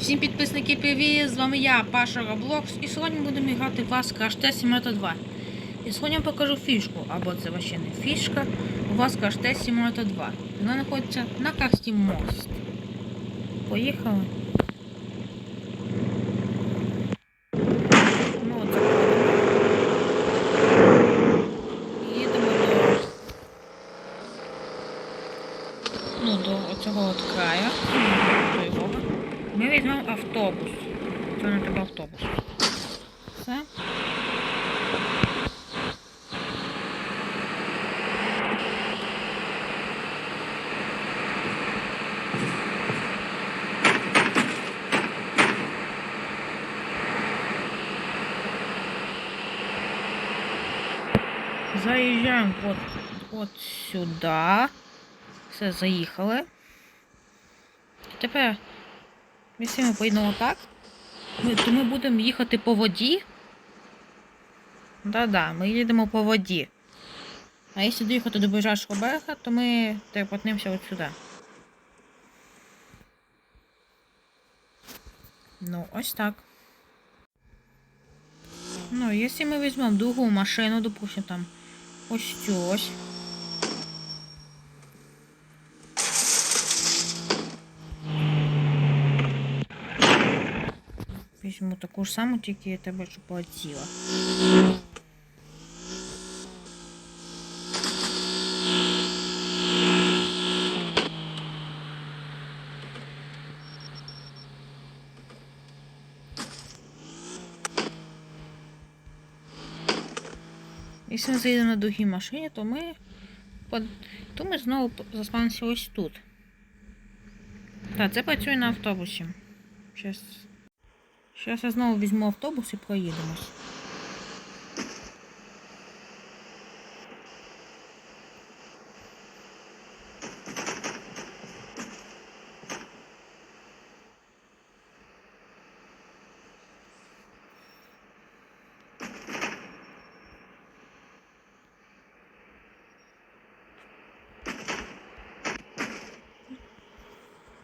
Всім підписники привіт! З вами я, Паша Роблокс, і сьогодні будемо грати в Васка HT 2. І сьогодні я покажу фішку, або це вообще не фішка, у Васка HT 2. Вона знаходиться на карті мост. Поїхали. Ну, ну, до цього от краю, до його. Ми візьмемо автобус. Це не тебе автобус. Все. Заїжджаємо от, от сюди. Все, заїхали. Тепер Якщо ми поїдемо так, ми, то ми будемо їхати по воді. Да-да, ми їдемо по воді. А якщо доїхати до ближайшого берега, то ми телепортнемося от сюди. Ну, ось так. Ну, якщо ми візьмемо другу машину, допустим, там ось ось. Візьму таку ж саму, тільки тебе щоб полетіла. Якщо ми заїдемо на другій машині, то ми, то ми знову заспанимося ось тут. Так, це працює на автобусі. Щас. Зараз я знову візьму автобус і проїдемось.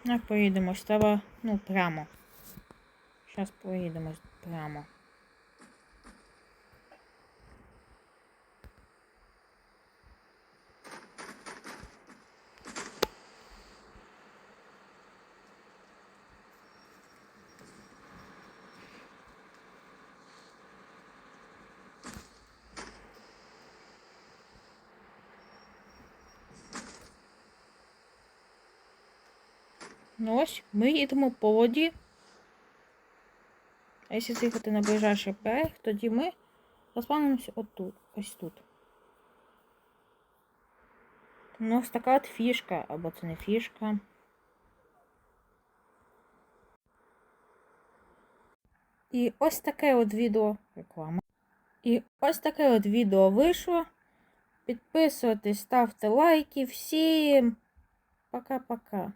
Як поїдемось? Треба, ну, прямо. Зараз поїдемо прямо. Ну ось, ми їдемо по воді. Якщо з'їхати на ближайший берег, тоді ми розпанимося отут, ось тут. Ну, ось така от фішка, або це не фішка. І ось таке от відео реклама. І ось таке от відео вийшло. Підписуйтесь, ставте лайки. Всім пока-пока.